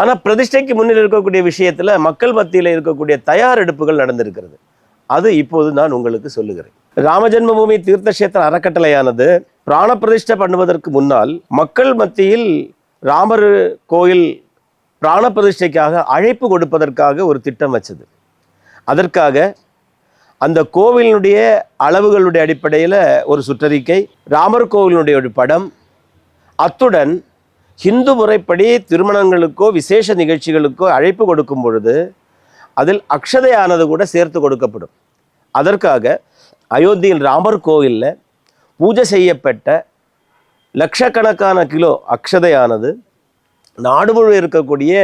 ஆனால் பிரதிஷ்டைக்கு முன்னில் இருக்கக்கூடிய விஷயத்தில் மக்கள் மத்தியில் இருக்கக்கூடிய தயாரெடுப்புகள் நடந்திருக்கிறது. அது இப்போது நான் உங்களுக்கு சொல்லுகிறேன். ராமஜென்மபூமி தீர்த்தக்ஷேத்திர அறக்கட்டளையானது பிராண பிரதிஷ்டை பண்ணுவதற்கு முன்னால் மக்கள் மத்தியில் ராமர் கோயில் பிராண பிரதிஷ்டைக்காக அழைப்பு கொடுப்பதற்காக ஒரு திட்டம் வச்சது. அதற்காக அந்த கோவிலினுடைய அளவுகளுடைய அடிப்படையில் ஒரு சுற்றறிக்கை ராமர் கோவிலினுடைய ஒரு படம் அத்துடன் ஹிந்து முறைப்படி திருமணங்களுக்கோ விசேஷ நிகழ்ச்சிகளுக்கோ அழைப்பு கொடுக்கும் பொழுது அதில் அக்ஷதையானது கூட சேர்த்து கொடுக்கப்படும். அதற்காக அயோத்தியில் ராமர் கோவிலில் பூஜை செய்யப்பட்ட லட்சக்கணக்கான கிலோ அக்ஷதையானது நாடு முழுவதும் இருக்கக்கூடிய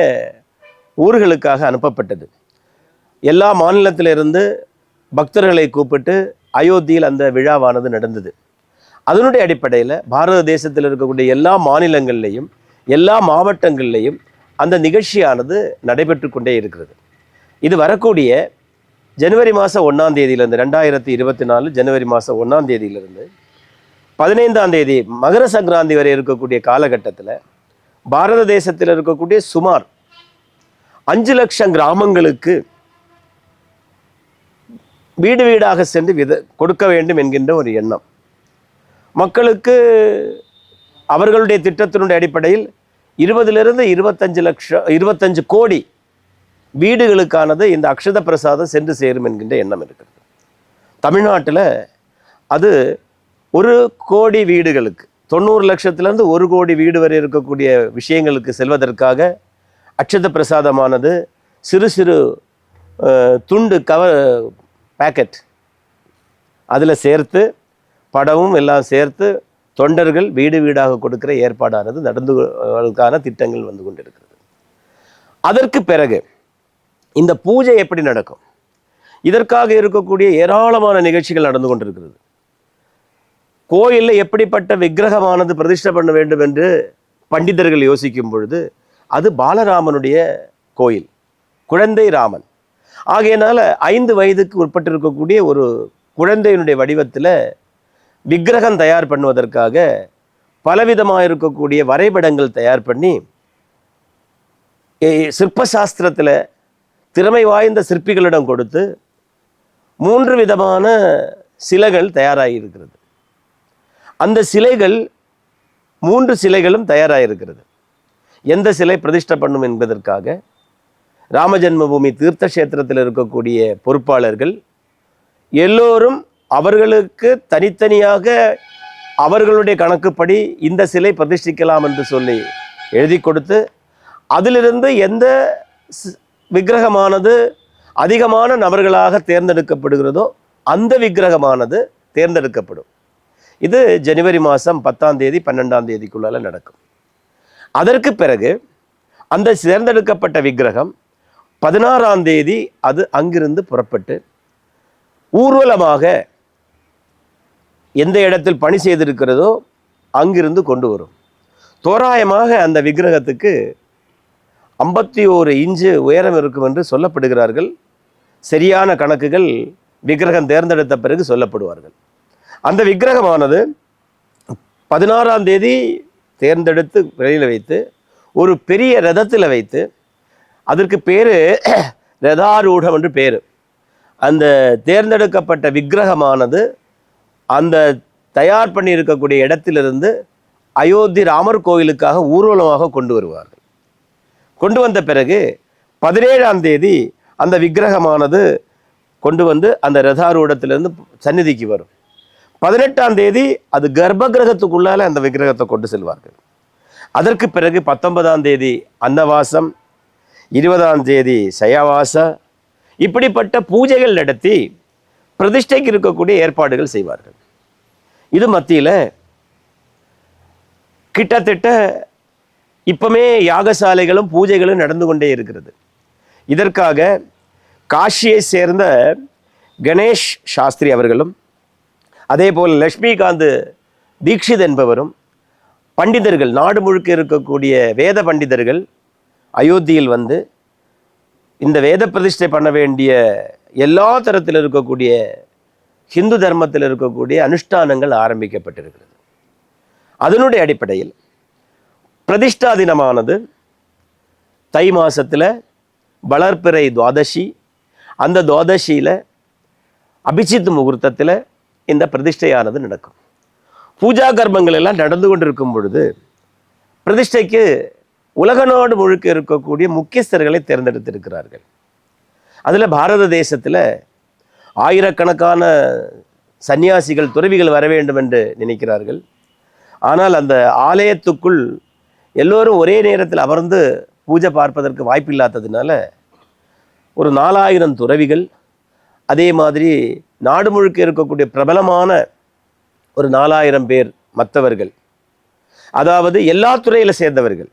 ஊர்களுக்காக அனுப்பப்பட்டது. எல்லா மாநிலத்திலிருந்து பக்தர்களை கூப்பிட்டு அயோத்தியில் அந்த விழாவானது நடந்தது. அதனுடைய அடிப்படையில் பாரத தேசத்தில் இருக்கக்கூடிய எல்லா மாநிலங்கள்லையும் எல்லா மாவட்டங்கள்லேயும் அந்த நிகழ்ச்சியானது நடைபெற்று கொண்டே இருக்கிறது. இது வரக்கூடிய ஜனவரி மாதம் ஒன்றாம் தேதியிலிருந்து ரெண்டாயிரத்தி இருபத்தி நாலு ஜனவரி மாதம் ஒன்றாம் தேதியிலிருந்து பதினைந்தாம் தேதி மகர சங்கராந்தி வரை இருக்கக்கூடிய காலகட்டத்தில் பாரத தேசத்தில் இருக்கக்கூடிய சுமார் அஞ்சு லட்சம் கிராமங்களுக்கு வீடு வீடாக சென்று வித கொடுக்க வேண்டும் என்கின்ற ஒரு எண்ணம். மக்களுக்கு அவர்களுடைய திட்டத்தினுடைய அடிப்படையில் இருபதிலிருந்து இருபத்தஞ்சு லட்சம் இருபத்தஞ்சு கோடி வீடுகளுக்கானது இந்த அக்ஷத பிரசாதம் சென்று சேரும் என்கின்ற எண்ணம் இருக்கிறது. தமிழ்நாட்டில் அது ஒரு கோடி வீடுகளுக்கு தொண்ணூறு லட்சத்திலேருந்து ஒரு கோடி வீடு வரை இருக்கக்கூடிய விஷயங்களுக்கு செல்வதற்காக அக்ஷத பிரசாதமானது சிறு சிறு துண்டு கவர் பேக்கெட் அதில் சேர்த்து படமும் எல்லாம் சேர்த்து தொண்டர்கள் வீடு வீடாக கொடுக்கிற ஏற்பாடானது நடந்து அதற்கான திட்டங்கள் வந்து கொண்டிருக்கிறது. அதற்கு பிறகு இந்த பூஜை எப்படி நடக்கும்? இதற்காக இருக்கக்கூடிய ஏராளமான நிகழ்ச்சிகள் நடந்து கொண்டிருக்கிறது. கோயிலில் எப்படிப்பட்ட விக்கிரகமானது பிரதிஷ்டை பண்ண வேண்டும் என்று பண்டிதர்கள் யோசிக்கும் பொழுது அது பாலராமனுடைய கோயில் குழந்தை ராமன். ஆகையினால ஐந்து வயதுக்கு உட்பட்டிருக்கக்கூடிய ஒரு குழந்தையினுடைய வடிவத்தில் விக்கிரகம் தயார் பண்ணுவதற்காக பலவிதமாக இருக்கக்கூடிய வரைபடங்கள் தயார் பண்ணி சிற்பசாஸ்திரத்தில் திறமை வாய்ந்த சிற்பிகளிடம் கொடுத்து மூன்று விதமான சிலைகள் தயாராகியிருக்கிறது. அந்த சிலைகள் மூன்று சிலைகளும் தயாராகிருக்கிறது எந்த சிலை பிரதிஷ்டை பண்ணும் என்பதற்காக ராமஜென்மபூமி தீர்த்த கஷேத்திரத்தில் இருக்கக்கூடிய பொறுப்பாளர்கள் எல்லோரும் அவர்களுக்கு தனித்தனியாக அவர்களுடைய கணக்குப்படி இந்த சிலை பிரதிஷ்டிக்கலாம் என்று சொல்லி எழுதி கொடுத்து அதிலிருந்து எந்த விக்கிரகமானது அதிகமான நபர்களாக தேர்ந்தெடுக்கப்படுகிறதோ அந்த விக்கிரகமானது தேர்ந்தெடுக்கப்படும். இது ஜனவரி மாதம் பத்தாம் தேதி பன்னெண்டாம் தேதிக்குள்ளால நடக்கும். அதற்கு பிறகு அந்த தேர்ந்தெடுக்கப்பட்ட விக்கிரகம் பதினாறாம் தேதி அது அங்கிருந்து புறப்பட்டு ஊர்வலமாக எந்த இடத்தில் பணி செய்திருக்கிறதோ அங்கிருந்து கொண்டு வரும். தோராயமாக அந்த விக்கிரகத்துக்கு ஐம்பத்தி ஓரு இன்ச்சு உயரம் இருக்கும் என்று சொல்லப்படுகிறார்கள். சரியான கணக்குகள் விக்கிரகம் தேர்ந்தெடுத்த பிறகு சொல்லப்படுவார்கள். அந்த விக்கிரகமானது பதினாறாம் தேதி தேர்ந்தெடுத்து வெளியில் வைத்து ஒரு பெரிய ரதத்தில் வைத்து அதற்கு பேர் ரதாரூடம் என்று பேர். அந்த தேர்ந்தெடுக்கப்பட்ட விக்கிரகமானது அந்த தயார் பண்ணி இருக்கக்கூடிய இடத்திலிருந்து அயோத்தி ராமர் கோயிலுக்காக ஊர்வலமாக கொண்டு வருவார்கள். கொண்டு வந்த பிறகு பதினேழாம் தேதி அந்த விக்கிரகமானது கொண்டு வந்து அந்த ரதாரூடத்திலிருந்து சந்நிதிக்கு வரும். பதினெட்டாம் தேதி அது கர்ப்ப கிரகத்துக்குள்ளால அந்த விக்கிரகத்தை கொண்டு செல்வார்கள். அதற்கு பிறகு பத்தொன்பதாம் தேதி அன்னவாசம் இருபதாம் தேதி சயாவாச இப்படிப்பட்ட பூஜைகள் நடத்தி பிரதிஷ்டைக்கு இருக்கக்கூடிய ஏற்பாடுகள் செய்வார்கள். இது மத்தியில் கிட்டத்தட்ட இப்பமே யாகசாலைகளும் பூஜைகளும் நடந்து கொண்டே இருக்கிறது. இதற்காக காஷியை சேர்ந்த கணேஷ் சாஸ்திரி அவர்களும் அதே போல் லக்ஷ்மிகாந்த் தீக்ஷித் என்பவரும் பண்டிதர்கள் நாடு முழுக்க இருக்கக்கூடிய வேத பண்டிதர்கள் அயோத்தியில் வந்து இந்த வேத பிரதிஷ்டை பண்ண வேண்டிய எல்லா தரத்தில் இருக்கக்கூடிய ஹிந்து தர்மத்தில் இருக்கக்கூடிய அனுஷ்டானங்கள் ஆரம்பிக்கப்பட்டிருக்கிறது. அதனுடைய அடிப்படையில் பிரதிஷ்டா தினமானது தை மாதத்தில் வளர்ப்பிறை துவாதசி அந்த துவாதசியில் அபிஜித் முகூர்த்தத்தில் இந்த பிரதிஷ்டையானது நடக்கும். பூஜா கர்மங்கள் எல்லாம் நடந்து கொண்டிருக்கும் பொழுது பிரதிஷ்டைக்கு உலக நாடு முழுக்க இருக்கக்கூடிய முக்கியஸ்தர்களை தேர்ந்தெடுத்திருக்கிறார்கள். அதில் பாரத தேசத்தில் ஆயிரக்கணக்கான சன்னியாசிகள் துறவிகள் வர வேண்டும் என்று நினைக்கிறார்கள். ஆனால் அந்த ஆலயத்துக்குள் எல்லோரும் ஒரே நேரத்தில் அமர்ந்து பூஜை பார்ப்பதற்கு வாய்ப்பில்லாததுனால ஒரு நாலாயிரம் துறவிகள் அதே மாதிரி நாடு முழுக்க இருக்கக்கூடிய பிரபலமான ஒரு நாலாயிரம் பேர் மற்றவர்கள் அதாவது எல்லா துறையில் சேர்ந்தவர்கள்.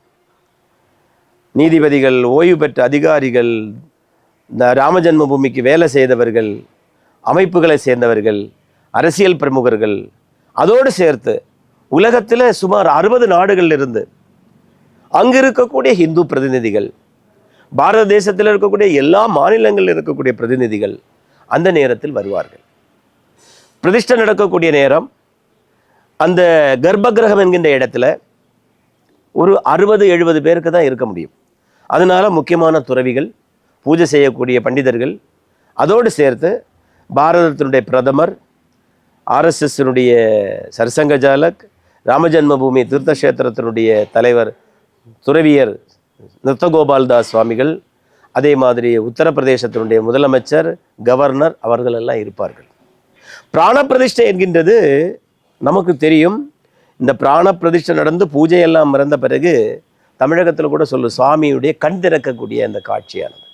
நீதிபதிகள் ஓய்வு பெற்ற அதிகாரிகள் இந்த ராமஜன்மபூமிக்கு வேலை செய்தவர்கள் அமைப்புகளை சேர்ந்தவர்கள் அரசியல் பிரமுகர்கள் அதோடு சேர்த்து உலகத்தில் சுமார் அறுபது நாடுகளில் இருந்து அங்கு இருக்கக்கூடிய ஹிந்து பிரதிநிதிகள் பாரத தேசத்தில் இருக்கக்கூடிய எல்லா மாநிலங்களில் இருக்கக்கூடிய பிரதிநிதிகள் அந்த நேரத்தில் வருவார்கள். பிரதிஷ்டை நடக்கக்கூடிய நேரம் அந்த கர்ப்பகிரகம் என்கின்ற இடத்துல ஒரு அறுபது எழுபது பேருக்கு தான் இருக்க முடியும். அதனால் முக்கியமான துறவிகள் பூஜை செய்யக்கூடிய பண்டிதர்கள் அதோடு சேர்த்து பாரதத்தினுடைய பிரதமர் ஆர்எஸ்எஸ்னுடைய சர்சங்க ஜாலக் ராமஜன்மபூமி தீர்த்தக்ஷேத்திரத்தினுடைய தலைவர் துறவியர் நிருத்தகோபால் தாஸ் சுவாமிகள் அதே மாதிரி உத்தரப்பிரதேசத்தினுடைய முதலமைச்சர் கவர்னர் அவர்கள் எல்லாம் இருப்பார்கள். பிராண பிரதிஷ்டை என்கின்றது நமக்கு தெரியும். இந்த பிராண பிரதிஷ்டை நடந்து பூஜையெல்லாம் மறந்த பிறகு தமிழகத்தில் கூட சொல்லு சுவாமியுடைய கண் திறக்கக்கூடிய அந்த காட்சியானது.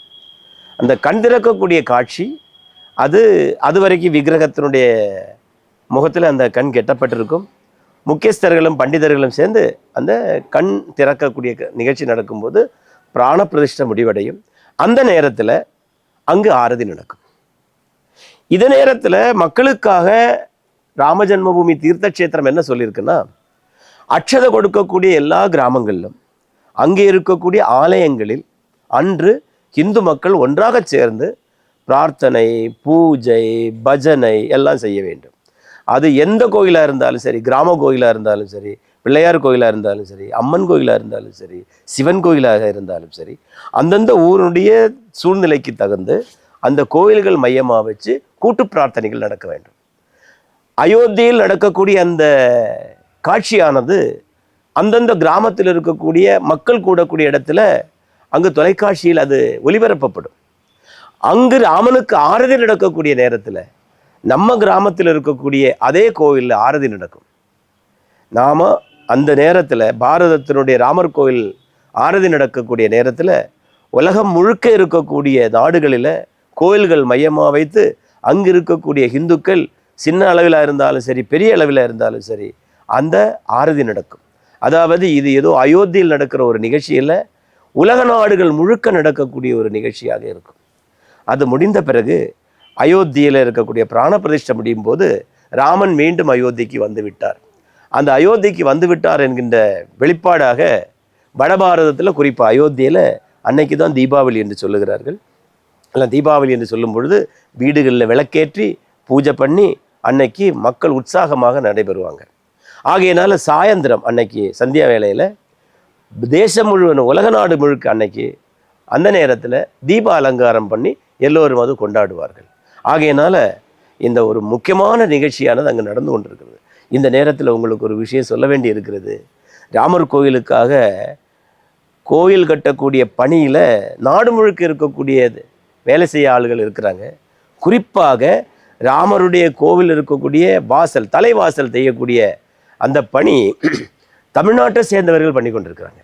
அந்த கண் திறக்கக்கூடிய காட்சி அது அது வரைக்கும் விக்கிரகத்தினுடைய முகத்தில் அந்த கண் கெட்டப்பட்டிருக்கும். முக்கியஸ்தர்களும் பண்டிதர்களும் சேர்ந்து அந்த கண் திறக்கக்கூடிய க- நிகழ்ச்சி நடக்கும்போது பிராண பிரதிஷ்ட முடிவடையும். அந்த நேரத்தில் அங்கு ஆரதி நடக்கும். இது நேரத்தில் மக்களுக்காக ராமஜன்மபூமி தீர்த்தக்ஷேத்திரம் என்ன சொல்லியிருக்குன்னா அக்ஷதை கொடுக்கக்கூடிய எல்லா கிராமங்களிலும் அங்கே இருக்கக்கூடிய ஆலயங்களில் அன்று இந்து மக்கள் ஒன்றாக சேர்ந்து பிரார்த்தனை பூஜை பஜனை எல்லாம் செய்ய வேண்டும். அது எந்த கோயிலாக இருந்தாலும் சரி கிராம கோயிலாக இருந்தாலும் சரி பிள்ளையார் கோயிலாக இருந்தாலும் சரி அம்மன் கோயிலாக இருந்தாலும் சரி சிவன் கோயிலாக இருந்தாலும் சரி அந்தந்த ஊருடைய சூழ்நிலைக்கு தகுந்து அந்த கோயில்கள் மையமாக வச்சு கூட்டு பிரார்த்தனைகள் நடக்க வேண்டும். அயோத்தியில் நடக்கக்கூடிய அந்த காட்சியானது அந்தந்த கிராமத்தில் இருக்கக்கூடிய மக்கள் கூடக்கூடிய இடத்துல அங்கு தொலைக்காட்சியில் அது ஒளிபரப்பப்படும். அங்கு ராமனுக்கு ஆரதி நடக்கக்கூடிய நேரத்தில் நம்ம கிராமத்தில் இருக்கக்கூடிய அதே கோயிலில் ஆரதி நடக்கும். நாம் அந்த நேரத்தில் பாரதத்தினுடைய ராமர் கோயில் ஆரதி நடக்கக்கூடிய நேரத்தில் உலகம் முழுக்க இருக்கக்கூடிய நாடுகளில் கோயில்கள் மையமாக வைத்து அங்கு இருக்கக்கூடிய இந்துக்கள் சின்ன அளவில் இருந்தாலும் சரி பெரிய அளவில் இருந்தாலும் சரி அந்த ஆரதி நடக்கும். அதாவது இது ஏதோ அயோத்தியில் நடக்கிற ஒரு நிகழ்ச்சியில் உலக நாடுகள் முழுக்க நடக்கக்கூடிய ஒரு நிகழ்ச்சியாக இருக்கும். அது முடிந்த பிறகு அயோத்தியில் இருக்கக்கூடிய பிராண பிரதிஷ்டை முடியும் போது ராமன் மீண்டும் அயோத்திக்கு வந்து விட்டார். அந்த அயோத்திக்கு வந்து விட்டார் என்கின்ற வெளிப்பாடாக வடபாரதத்தில் குறிப்பாக அயோத்தியில் அன்னைக்கு தான் தீபாவளி என்று சொல்லுகிறார்கள். இல்லை தீபாவளி என்று சொல்லும் பொழுது வீடுகளில் விளக்கேற்றி பூஜை பண்ணி அன்னைக்கு மக்கள் உற்சாகமாக நடைபெறுவாங்க. ஆகையினால சாயந்தரம் அன்னைக்கு சந்தியா வேளையில் தேசம் முழுவதும் உலக நாடு முழுக்க அன்னைக்கு அந்த நேரத்தில் தீப அலங்காரம் பண்ணி எல்லோரும் அது கொண்டாடுவார்கள். ஆகையினால் இந்த ஒரு முக்கியமான நிகழ்ச்சியானது அங்கே நடந்து கொண்டிருக்கிறது. இந்த நேரத்தில் உங்களுக்கு ஒரு விஷயம் சொல்ல வேண்டி இருக்கிறது. ராமர் கோயிலுக்காக கோயில் கட்டக்கூடிய பணியில் நாடு முழுக்க இருக்கக்கூடிய வேலை செய்ய ஆளுகள் இருக்கிறாங்க. குறிப்பாக ராமருடைய கோவில் இருக்கக்கூடிய வாசல் தலைவாசல் செய்யக்கூடிய அந்த பணி தமிழ்நாட்டை சேர்ந்தவர்கள் பண்ணி கொண்டிருக்கிறாங்க.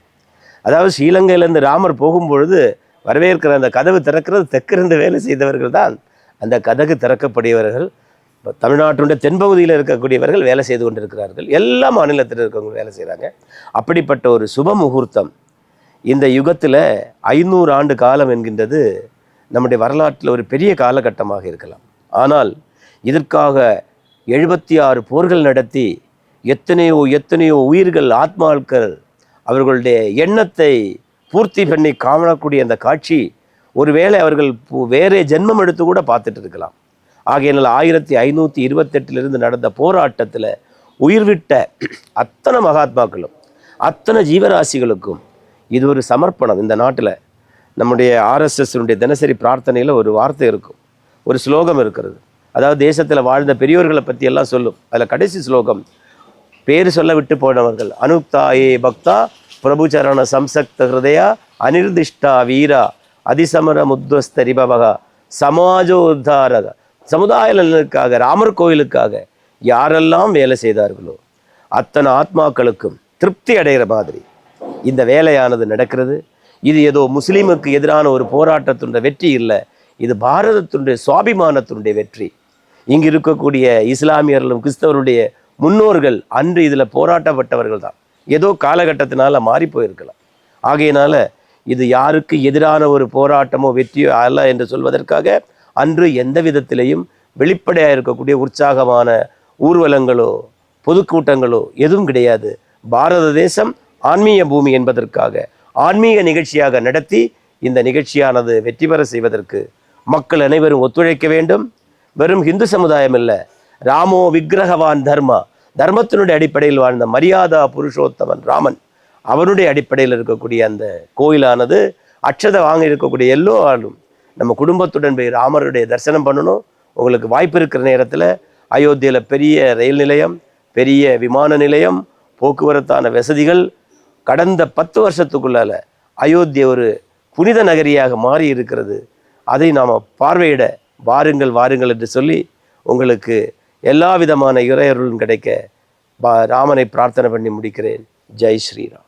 அதாவது ஸ்ரீலங்கையிலேருந்து ராமர் போகும்பொழுது வரவேற்கிற அந்த கதவு திறக்கிறது தெற்கிருந்து வேலை செய்தவர்கள் தான். அந்த கதகு திறக்கக்கூடியவர்கள் இப்போ தமிழ்நாட்டுடைய தென்பகுதியில் இருக்கக்கூடியவர்கள் வேலை செய்து கொண்டிருக்கிறார்கள். எல்லா மாநிலத்தில் இருக்கவங்க வேலை செய்கிறாங்க அப்படிப்பட்ட ஒரு சுப முகூர்த்தம் இந்த யுகத்தில் ஐநூறு ஆண்டு காலம் என்கின்றது நம்முடைய வரலாற்றில் ஒரு பெரிய காலகட்டமாக இருக்கலாம். ஆனால் இதற்காக எழுபத்தி ஆறு போர்கள் நடத்தி எத்தனையோ எத்தனையோ உயிர்கள் ஆத்மாக்கள் அவர்களுடைய எண்ணத்தை பூர்த்தி பண்ணி காணக்கூடிய அந்த காட்சி ஒருவேளை அவர்கள் பு- வேறே ஜென்மம் எடுத்து கூட பார்த்துட்டு இருக்கலாம். ஆகையினால் ஆயிரத்தி ஐநூற்றி இருபத்தெட்டிலிருந்து நடந்த போராட்டத்தில் உயிர்விட்ட அத்தனை மகாத்மாக்களும் அத்தனை ஜீவராசிகளுக்கும் இது ஒரு சமர்ப்பணம். இந்த நாட்டில் நம்முடைய ஆர்எஸ்எஸ்னுடைய தினசரி பிரார்த்தனையில் ஒரு வார்த்தை இருக்கும். ஒரு ஸ்லோகம் இருக்கிறது. அதாவது தேசத்தில் வாழ்ந்த பெரியோர்களை பற்றி எல்லாம் சொல்லும். அதில் கடைசி ஸ்லோகம் பேர் சொல்ல விட்டு போனவர்கள் அனுப்தாயே பக்தா பிரபுச்சரண சம்சக்த ஹிருதயா அனிர்திஷ்டா வீரா அதிசமர முத்வஸ்தரிபவக சமாஜோத்தாரக. சமுதாய நலனுக்காக ராமர் கோயிலுக்காக யாரெல்லாம் வேலை செய்தார்களோ அத்தனை ஆத்மாக்களுக்கும் திருப்தி அடைகிற மாதிரி இந்த வேலையானது நடக்கிறது. இது ஏதோ முஸ்லீமுக்கு எதிரான ஒரு போராட்டத்துடைய வெற்றி இல்லை இது பாரதத்தினுடைய சுவாபிமானத்தினுடைய வெற்றி. இங்கு இருக்கக்கூடிய இஸ்லாமியர்களும் கிறிஸ்தவருடைய முன்னோர்கள் அன்று இதில் போராட்டப்பட்டவர்கள் தான். ஏதோ காலகட்டத்தினால மாறி போயிருக்கலாம். ஆகையினால இது யாருக்கு எதிரான ஒரு போராட்டமோ வெற்றியோ அல்ல என்று சொல்வதற்காக அன்று எந்த விதத்திலையும் வெளிப்படையாக இருக்கக்கூடிய உற்சாகமான ஊர்வலங்களோ பொதுக்கூட்டங்களோ எதுவும் கிடையாது. பாரத தேசம் ஆன்மீக பூமி என்பதற்காக ஆன்மீக நிகழ்ச்சியாக நடத்தி இந்த நிகழ்ச்சியானது வெற்றி பெற செய்வதற்கு மக்கள் அனைவரும் ஒத்துழைக்க வேண்டும். வெறும் இந்து சமுதாயம் இல்லை ராமோ விக்கிரகவான் தர்மா தர்மத்தினுடைய அடிப்படையில் வாழ்ந்த மரியாதா புருஷோத்தமன் ராமன் அவனுடைய அடிப்படையில் இருக்கக்கூடிய அந்த கோயிலானது அட்சதை வாங்கி இருக்கக்கூடிய எல்லோ ஆளும் நம்ம குடும்பத்துடன் போய் ராமருடைய தரிசனம் பண்ணணும். உங்களுக்கு வாய்ப்பு இருக்கிற நேரத்தில் அயோத்தியில் பெரிய ரயில் நிலையம் பெரிய விமான நிலையம் போக்குவரத்தான வசதிகள் கடந்த பத்து வருஷத்துக்குள்ளால அயோத்தியை ஒரு புனித நகரியாக மாறி இருக்கிறது. அதை நாம் பார்வையிட வாருங்கள் வாருங்கள் என்று சொல்லி உங்களுக்கு எல்லா விதமான இறையருளும் கிடைக்க பா ராமனை பிரார்த்தனை பண்ணி முடிக்கிறேன். ஜெய் ஸ்ரீராம்.